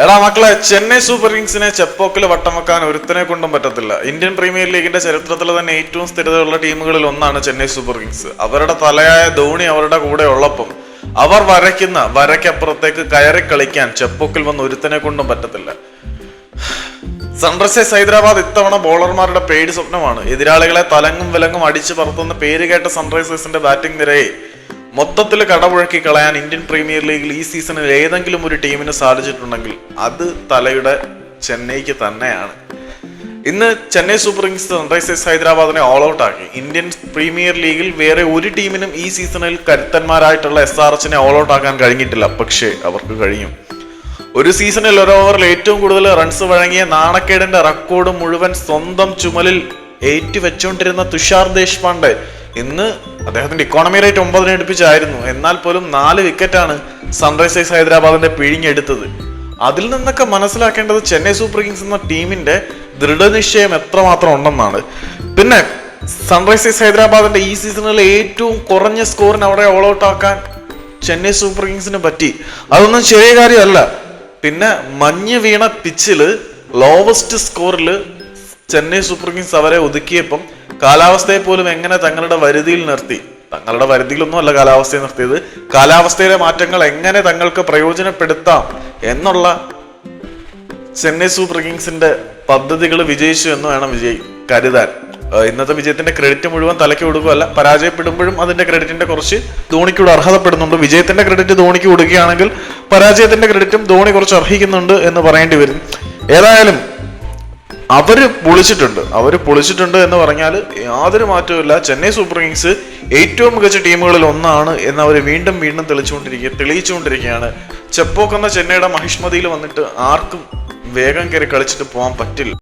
എടാ മക്കളെ ചെന്നൈ സൂപ്പർ കിങ്സിനെ ചെപ്പോക്കിൽ വെക്കാൻ ഒരുത്തനെ കൊണ്ടും പറ്റത്തില്ല. ഇന്ത്യൻ പ്രീമിയർ ലീഗിന്റെ ചരിത്രത്തിൽ തന്നെ ഏറ്റവും സ്ഥിരതയുള്ള ടീമുകളിൽ ഒന്നാണ് ചെന്നൈ സൂപ്പർ കിങ്സ്. അവരുടെ തലയായ ധോണി അവരുടെ കൂടെ ഉള്ളപ്പം അവർ വരയ്ക്കുന്ന വരയ്ക്കപ്പുറത്തേക്ക് കയറി കളിക്കാൻ ചെപ്പോക്കിൽ വന്ന് ഒരുത്തനെ കൊണ്ടും പറ്റത്തില്ല. സൺറൈസേഴ്സ് ഹൈദരാബാദ് ഇത്തവണ ബോളർമാരുടെ പേടി സ്വപ്നമാണ്. എതിരാളികളെ തലങ്ങും വിലങ്ങും അടിച്ചു പറത്തുന്ന പേര് കേട്ട സൺറൈസേഴ്സിന്റെ ബാറ്റിംഗ് നിരയെ മൊത്തത്തിൽ കടപുഴക്കി കളയാൻ ഇന്ത്യൻ പ്രീമിയർ ലീഗിൽ ഈ സീസണിൽ ഏതെങ്കിലും ഒരു ടീമിന് സാധിച്ചിട്ടുണ്ടെങ്കിൽ അത് തലയുടെ ചെന്നൈക്ക് തന്നെയാണ്. ഇന്ന് ചെന്നൈ സൂപ്പർ കിങ്സ് സൺറൈസേഴ്സ് ഹൈദരാബാദിനെ ഓൾ ഔട്ട് ആക്കി. ഇന്ത്യൻ പ്രീമിയർ ലീഗിൽ വേറെ ഒരു ടീമിനും ഈ സീസണിൽ കരുത്തന്മാരായിട്ടുള്ള എസ് ആർ എച്ചിനെ ഓൾ ഔട്ട് ആക്കാൻ കഴിഞ്ഞിട്ടില്ല. പക്ഷേ അവർക്ക് കഴിയും. ഒരു സീസണിൽ ഒരു ഓവറിൽ ഏറ്റവും കൂടുതൽ റൺസ് വഴങ്ങിയ നാണക്കേടിന്റെ റെക്കോർഡ് മുഴുവൻ സ്വന്തം ചുമലിൽ ഏറ്റുവെച്ചുകൊണ്ടിരുന്ന തുഷാർ ദേശ്പാണ്ഡെ ഇന്ന് അദ്ദേഹത്തിന്റെ ഇക്കോണമി റേറ്റ് ഒമ്പതിന് അടുപ്പിച്ചായിരുന്നു. എന്നാൽ പോലും നാല് വിക്കറ്റാണ് സൺറൈസേഴ്സ് ഹൈദരാബാദിന്റെ പിഴിഞ്ഞെടുത്തത്. അതിൽ നിന്നൊക്കെ മനസ്സിലാക്കേണ്ടത് ചെന്നൈ സൂപ്പർ കിങ്സ് എന്ന ടീമിന്റെ ദൃഢനിശ്ചയം എത്രമാത്രം ഉണ്ടെന്നാണ്. പിന്നെ സൺറൈസേഴ്സ് ഹൈദരാബാദിന്റെ ഈ സീസണിൽ ഏറ്റവും കുറഞ്ഞ സ്കോറിന് അവിടെ ഓൾ ഔട്ട് ആക്കാൻ ചെന്നൈ സൂപ്പർ കിങ്സിന് പറ്റി. അതൊന്നും ചെറിയ കാര്യമല്ല. പിന്നെ മഞ്ഞ് വീണ പിച്ചിൽ ലോവസ്റ്റ് സ്കോറിൽ ചെന്നൈ സൂപ്പർ കിങ്സ് അവരെ ഒതുക്കിയപ്പം കാലാവസ്ഥയെ പോലും എങ്ങനെ തങ്ങളുടെ വരുതിയിൽ നിർത്തി? തങ്ങളുടെ വരുതിയിലൊന്നും അല്ല കാലാവസ്ഥയെ നിർത്തിയത്. കാലാവസ്ഥയിലെ മാറ്റങ്ങൾ എങ്ങനെ തങ്ങൾക്ക് പ്രയോജനപ്പെടുത്താം എന്നുള്ള ചെന്നൈ സൂപ്പർ കിങ്സിന്റെ പദ്ധതികൾ വിജയിച്ചു എന്ന് വേണം വിജയ് കരുതാൻ. ഇന്നത്തെ വിജയത്തിന്റെ ക്രെഡിറ്റ് മുഴുവൻ തലയ്ക്ക് കൊടുക്കുകയല്ല പരാജയപ്പെടുമ്പോഴും അതിന്റെ ക്രെഡിറ്റിന്റെ കുറച്ച് ധോണിക്കൂടെ അർഹതപ്പെടുന്നുണ്ട്. വിജയത്തിന്റെ ക്രെഡിറ്റ് ധോണിക്ക് കൊടുക്കുകയാണെങ്കിൽ പരാജയത്തിന്റെ ക്രെഡിറ്റും ധോണി കുറച്ച് അർഹിക്കുന്നുണ്ട് എന്ന് പറയേണ്ടി വരും. ഏതായാലും അവർ പൊളിച്ചിട്ടുണ്ട്. അവർ പൊളിച്ചിട്ടുണ്ട് എന്ന് പറഞ്ഞാൽ യാതൊരു മാറ്റവുമില്ല. ചെന്നൈ സൂപ്പർ കിങ്സ് ഏറ്റവും മികച്ച ടീമുകളിൽ ഒന്നാണ് എന്ന് അവർ വീണ്ടും വീണ്ടും തെളിച്ചുകൊണ്ടിരിക്കുക തെളിയിച്ചുകൊണ്ടിരിക്കുകയാണ്. ചെപ്പോക്കെന്ന ചെന്നൈയുടെ മഹിഷ്മതിയിൽ വന്നിട്ട് ആർക്കും വേഗം കയറി കളിച്ചിട്ട് പോകാൻ പറ്റില്ല.